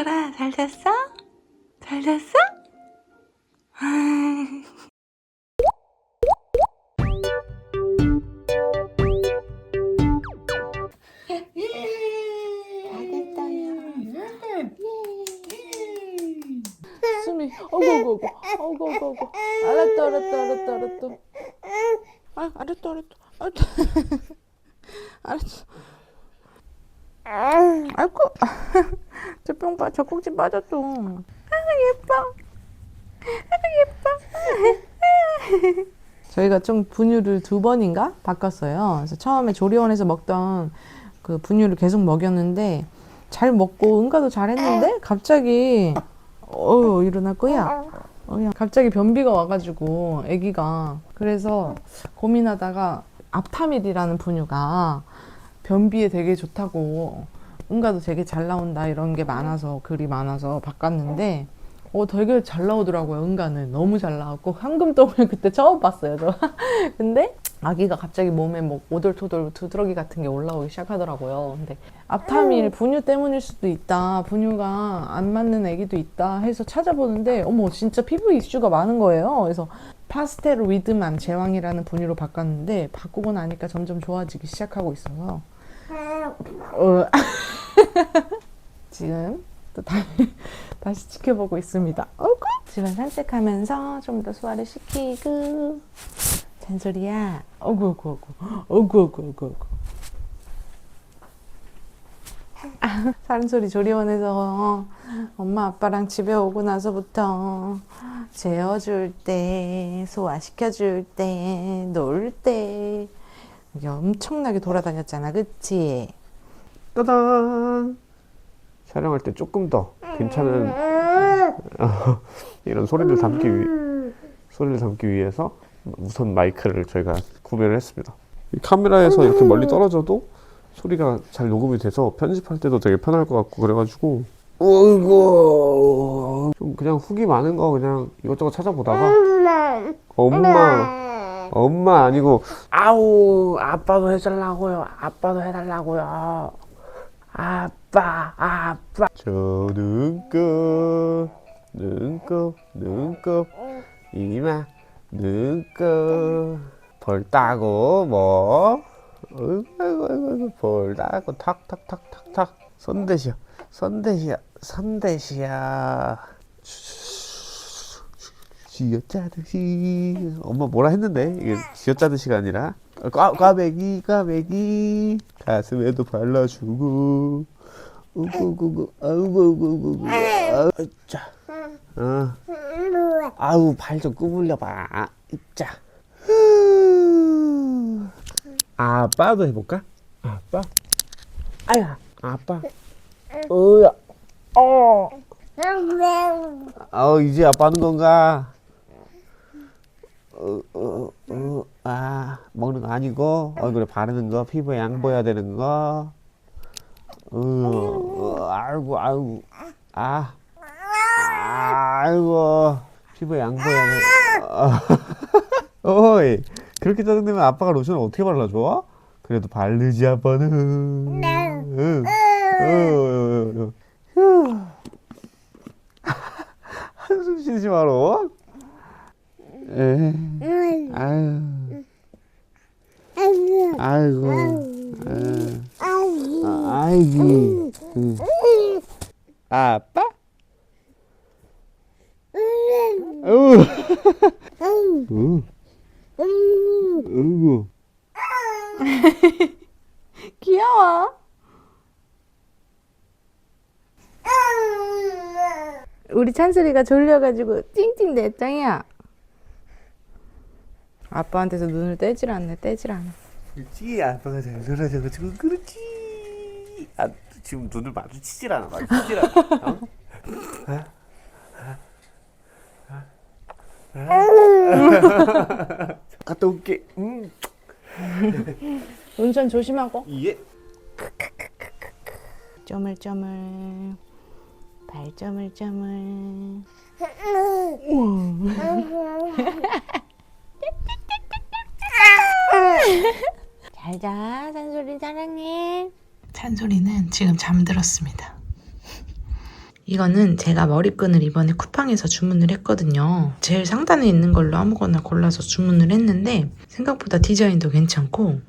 찬솔아, 잘 잤어? 잘 잤어? 숨이 어구 어구 어구 어구 어구 알았다 알았다 알았다 알았다. 아 알았다 알았다 알았다. 알았어. 아이고 저뿅 젖꼭지 빠졌어 아 예뻐. 아 예뻐. 저희가 좀 분유를 두 번인가 바꿨어요. 그래서 처음에 조리원에서 먹던 그 분유를 계속 먹였는데 잘 먹고 응가도 잘했는데 갑자기 어 일어날 거야. 어야 갑자기 변비가 와가지고 아기가 그래서 고민하다가 앞타밀이라는 분유가 변비에 되게 좋다고 응가도 되게 잘 나온다 이런 게 많아서 글이 많아서 바꿨는데 어 되게 잘 나오더라고요 응가는. 너무 잘 나왔고 황금똥을 그때 처음 봤어요 저. 근데 아기가 갑자기 몸에 뭐 오돌토돌 두드러기 같은 게 올라오기 시작하더라고요. 근데 앞타밀 분유 때문일 수도 있다 분유가 안 맞는 아기도 있다 해서 찾아보는데 어머 진짜 피부 이슈가 많은 거예요. 그래서 파스텔 위드만 제왕이라는 분유로 바꿨는데 바꾸고 나니까 점점 좋아지기 시작하고 있어서 어, 지금 또 다, 다시 지켜보고 있습니다. 어구! 집안 산책하면서 좀 더 소화를 시키고 잔소리야. 어구 어구 어구 어구 어구 어구 어구. 아, 산소리 조리원에서 엄마 아빠랑 집에 오고 나서부터 재워줄 때, 소화시켜줄 때, 놀 때, 이게 엄청나게 돌아다녔잖아, 그치? 따단 촬영할 때 조금 더 괜찮은 어, 이런 소리를 담기 위 소리를 담기 위해서 무선 마이크를 저희가 구매를 했습니다. 이 카메라에서 이렇게 멀리 떨어져도 소리가 잘 녹음이 돼서 편집할 때도 되게 편할 것 같고 그래가지고 어이구 좀 그냥 후기 많은 거 그냥 이것저것 찾아보다가 엄마 엄마 아니고 아우 아빠도 해달라고요. 아빠도 해달라고요. 아빠 아빠. 저 눈곱 눈곱 눈곱. 이마 눈곱. 벌 따고 뭐. 아이고 아이고 아이고 벌 따고 탁탁탁탁탁. 손대시야 손대시야 손대시야 쥐어짜듯이. 엄마 뭐라 했는데? 이게 쥐어짜듯이가 아니라. 꽈, 꽈배기 꽈배기. 가슴에도 발라주고. 우구구구 아우구구구구. 아우 자 어. 아우 발 좀 구불려봐. 자 아빠도 해볼까? 아빠? 아야 아빠. 어야. 어. 어, 이제 아빠 하는 건가? 어, 어, 어, 아, 먹는 거 아니고, 얼굴에 바르는 거, 피부에 양보해야 되는 거. 어, 어, 아이고, 아이고, 아, 아이고, 피부에 양보해야 돼. 어, 어이, 그렇게 짜증내면 아빠가 로션을 어떻게 발라줘? 그래도 바르지, 아빠는. 응. 어, 어, 어, 어. 휴. 한숨 쉬지. 에, 아유, 아이고, 에, 아, 아이기, 응. 아빠? 어, 어이구, 귀여워. 우리 찬슬이가 졸려가지고 찡찡 냈짱이야. 아빠한테서 눈을 떼질 않네, 떼질 않아. 그렇지, 아빠가 잘 놀아줘가지고 그렇지. 아, 지금 눈을 마주치질 않아, 마주치질 않아. 어? 갔다 올게. 음, 운전 조심하고. 예. 쪼물쪼물. 발 쪼물쪼물. 잘자, 산소리 사랑해. 찬소리는 지금 잠들었습니다. 이거는 제가 머리끈을 이번에 쿠팡에서 주문을 했거든요. 제일 상단에 있는 걸로 아무거나 골라서 주문을 했는데 생각보다 디자인도 괜찮고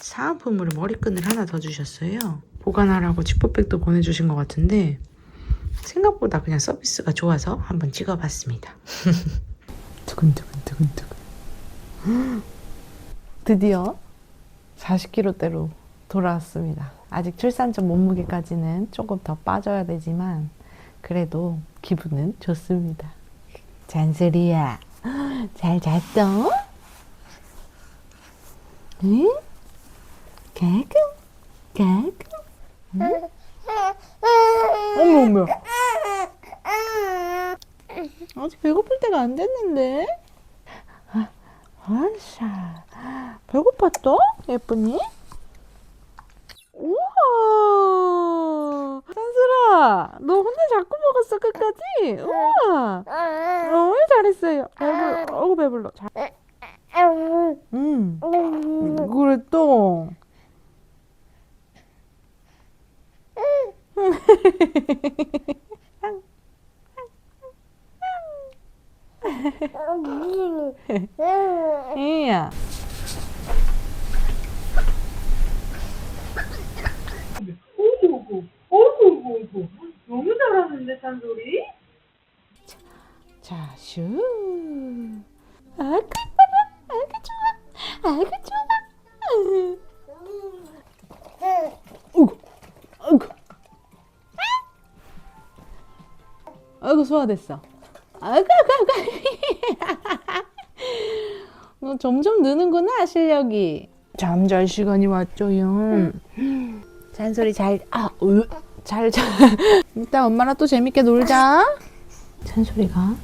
사은품으로 머리끈을 하나 더 주셨어요. 보관하라고 지퍼백도 보내주신 것 같은데 생각보다 그냥 서비스가 좋아서 한번 찍어봤습니다. 두근두근 두근두근. 드디어 40kg대로 돌아왔습니다. 아직 출산 전 몸무게까지는 조금 더 빠져야 되지만 그래도 기분은 좋습니다. 잔소리야, 잘 잤어? 응? 가끔, 가끔. 응? 어머 어머. 아직 배고플 때가 안 됐는데. 아, 아샤. 배고팠어? 예쁘니? 우와! 산수라! 너 혼자 자꾸 먹었어, 끝까지? 우와! 너무 잘했어요. 배불러. 어우, 배불러. 잘. 음. 또. 이야. 오구, 오구, 오구. 너무 잘하는데, 잔소리? 자, 슈. 아그 좋아. 아그 좋아. 어구, 어구. 아이고, 소화됐어. 아이고, 아이고, 아이고. 너 점점 느는구나, 실력이. 잠잘 시간이 왔죠요. 잔소리 잘, 아, 으, 잘, 잘. 이따 엄마랑 또 재밌게 놀자. 찬소리가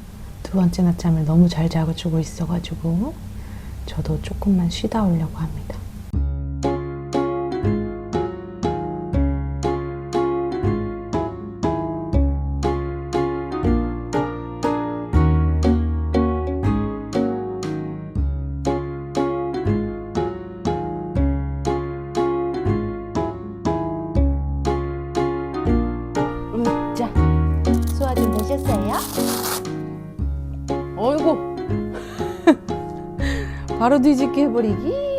두 번째 낮잠을 너무 잘 자고 주고 있어가지고 저도 조금만 쉬다 오려고 합니다. 보셨어요? 어이구. 바로 뒤집기 해버리기.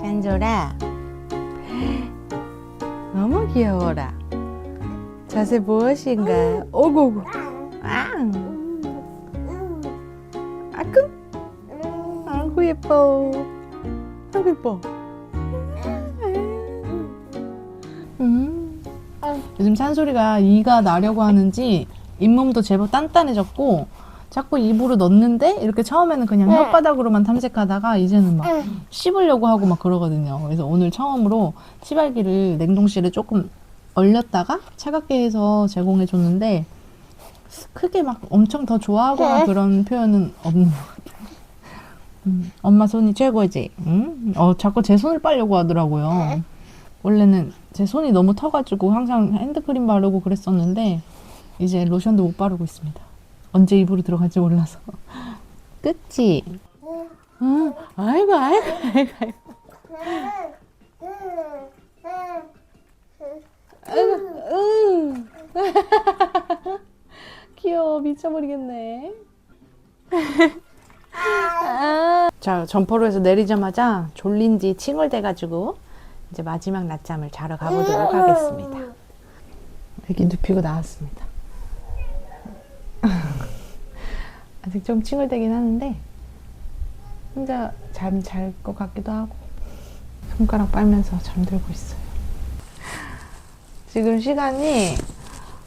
잔조라. 너무 귀여워라. 자세 무엇인가? 오구구. 아 아끔. 아이고 예뻐. 아이고 예뻐. 음. 요즘 산소리가 이가 나려고 하는지 잇몸도 제법 단단해졌고 자꾸 입으로 넣는데 이렇게 처음에는 그냥 혓바닥으로만 탐색하다가 이제는 막 씹으려고 하고 막 그러거든요. 그래서 오늘 처음으로 치발기를 냉동실에 조금 얼렸다가 차갑게 해서 제공해 줬는데 크게 막 엄청 더 좋아하거나 그런 표현은 없는 것 같아요. 음, 엄마 손이 최고지. 응? 어, 자꾸 제 손을 빨려고 하더라고요. 원래는 제 손이 너무 터가지고 항상 핸드크림 바르고 그랬었는데 이제 로션도 못 바르고 있습니다. 언제 입으로 들어갈지 몰라서. 그치? 응. 아이고, 아이고, 아이고, 아이고. 아이고, 응. 귀여워, 미쳐버리겠네. 아. 자, 점퍼로 해서 내리자마자 졸린지 칭얼대가지고 이제 마지막 낮잠을 자러 가보도록 하겠습니다. 애기 눕히고 나왔습니다. 아직 좀 칭얼대긴 하는데 혼자 잠 잘 것 같기도 하고 손가락 빨면서 잠들고 있어요. 지금 시간이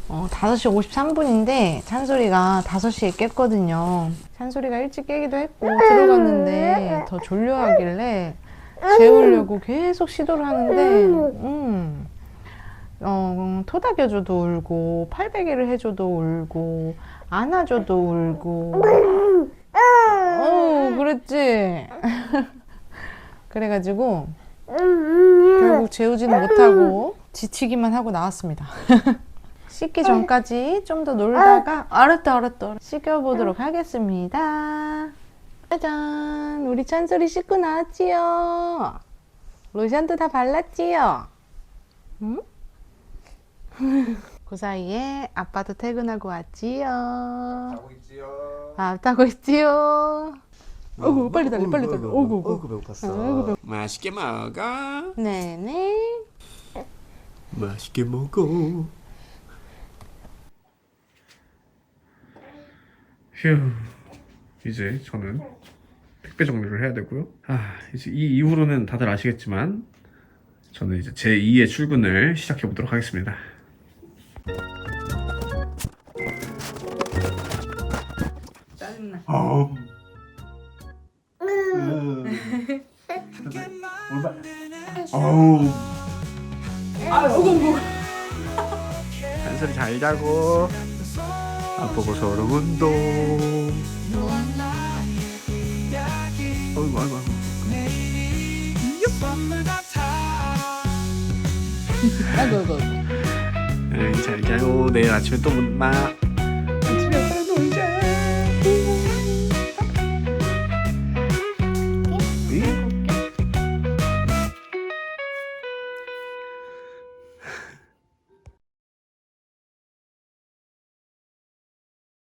어, 5시 53분인데 찬소리가 5시에 깼거든요. 찬소리가 일찍 깨기도 했고 들어갔는데 더 졸려하길래 재우려고 계속 시도를 하는데 음, 어, 토닥여줘도 울고 팔베개를 해줘도 울고 안아줘도 울고. 어 그랬지? 그래가지고 결국 재우지는 못하고 지치기만 하고 나왔습니다. 씻기 전까지 좀 더 놀다가 알았다 알았다. 씻겨보도록 하겠습니다. 짜잔. 우리 찬솔이 씻고 나왔지요? 로션도 다 발랐지요? 응? 그 사이에 아빠도 퇴근하고 왔지요. 자고 있지요. 밥 타고 있지요. 어구 빨리 달려 빨리 달려. 어구 어구. 배고팠어. 아이고, 배고- 맛있게 먹어. 네네. 맛있게 먹어. 휴. 이제 저는 택배 정리를 해야 되고요. 아, 이제 이 이후로는 다들 아시겠지만 저는 이제 제 2의 출근을 시작해 보도록 하겠습니다. 짜증나. 어. 어우. 한솔이 잘 자고 아프고 소름 운동. 어이구 아이고 아이고 아이고. 아이고. 잘 자요. 내일 아침에 또못 봐.